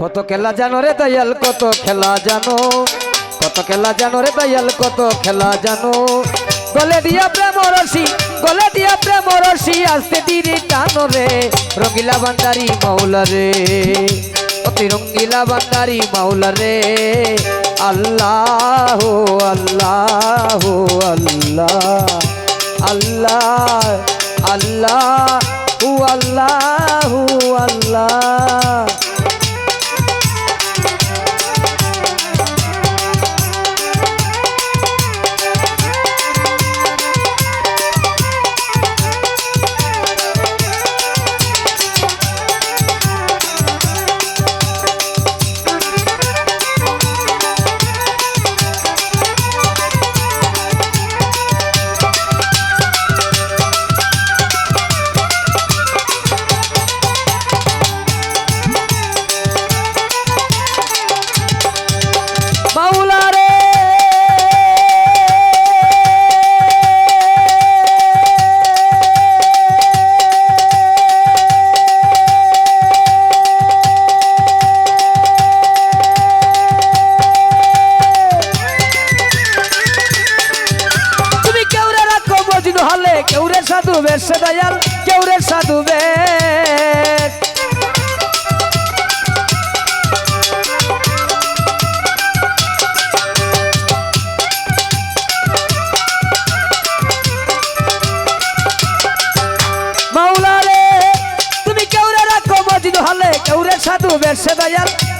কত খেলা জানো রে দয়াল, কত খেলা জানো? কত খেলা জানো রে দয়াল, কত খেলা জানো? গলে দিয়া প্রেম রসি, গলে দিয়া প্রেম রসি, আস্তে ধীরে টানো রে। রঙ্গিলা বান্দারি মাওলা রে, অতি রঙ্গিলা বান্দারি মাওলা রে। আল্লাহ আল্লাহ আল্লাহ আল্লাহ আল্লাহ আল্লাহ আল্লাহ। সাধু বেশ দয়াল সাধু বেশ রে মজনু হলে কেউরে সাধু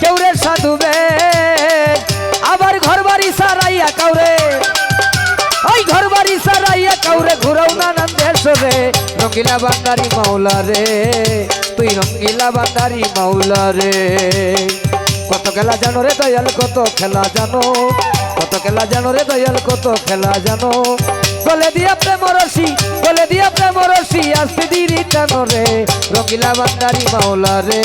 কেউরে সাধু বেশ আবার ঘর বাড়ি সারাইয়া কাউরে, ওই ঘর বাড়ি সারাইয়া কাউরে ঘুরাও দেশ রে রঙ্গিলা বান্দারি মাওলা রে, তুই রঙ্গিলা বান্দারি মাওলা রে। কত খেলা জানো রে দয়াল, কত খেলা জানো। কত খেলা জানো রে দয়াল, কত খেলা জানো। বলে দিয়া প্রেম রসি গলে দিয়া প্রেম রসি আসতে দিরি টানো রে? রঙ্গিলা বান্দারি মাওলা রে।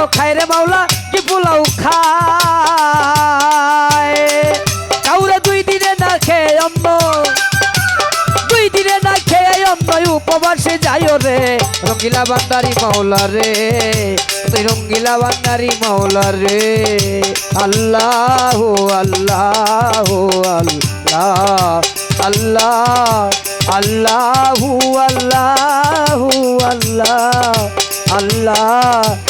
পোলাও খায় রে মাওলা, কি পোলাও খায়? কাউরে দুই দিনে না খেয়ে অন্ন দুই দিনে না খেয়ে অন্ন উপবাসে যাইও রে। রঙ্গিলা বান্দারি মাওলা রে তুই রঙ্গিলা বান্দারি মাওলা রে। আল্লাহ আল্লাহ আল্লাহ আল্লাহ, আল্লাহু আল্লাহু, আল্লাহ আল্লাহ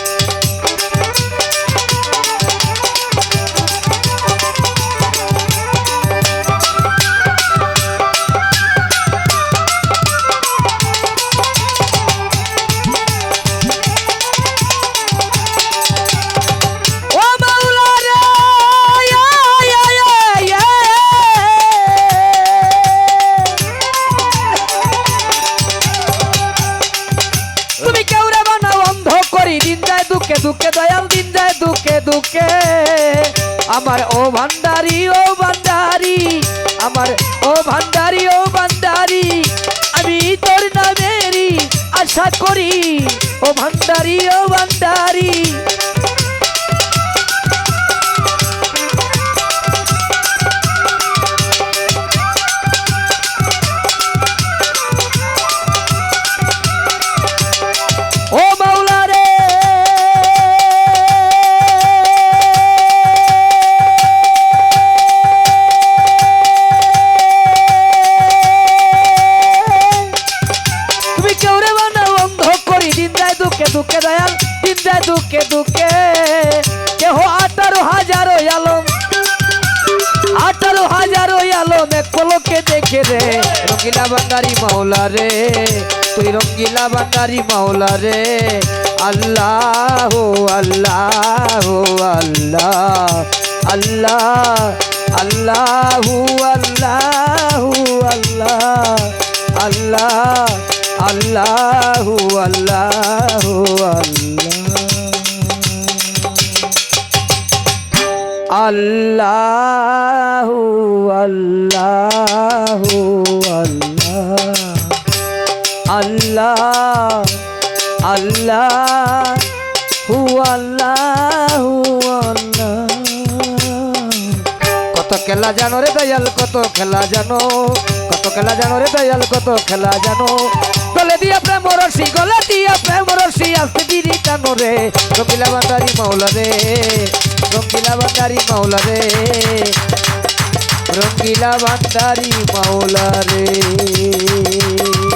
দুঃখে দুঃখে, দয়াল দিন যায়, দুঃখে দুঃখে। আমার ও ভান্ডারি ও ভান্ডারি, আমার ও ভান্ডারি ও ভান্ডারি, আমি তোর নামেরই আশা করি। ও ভান্ডারি ও ভান্ডারি কে রে, রঙ্গিলা বাঙ্গারি মাওলা রে, তুই রঙ্গিলা বাঙ্গারি মাওলা রে, আল্লাহ আল্লাহ আল্লাহ আল্লাহ আল্লাহ আল্লাহু আল্লাহ আল্লাহ আল্লাহ আল্লাহু আল্লাহ। আল্লাহ আল্লাহ আল্লাহ। আল্লাহ আল্লাহ হু আল্লাহ আল্লাহ। কত খেলা জানো রে দয়াল, কত খেলা জানো। কত খেলা জানো রে দয়াল, কত খেলা জানো। গলে দিয়া প্রেম রসি, গলে দিয়া প্রেম রসি, আসতে বিড়ি টানো রে। রঙ্গিলা বান্দারি মাওলা রে। রঙ্গিলা বাতারি মাওলা রে। রঙ্গিলা বাতারি মাওলা রে।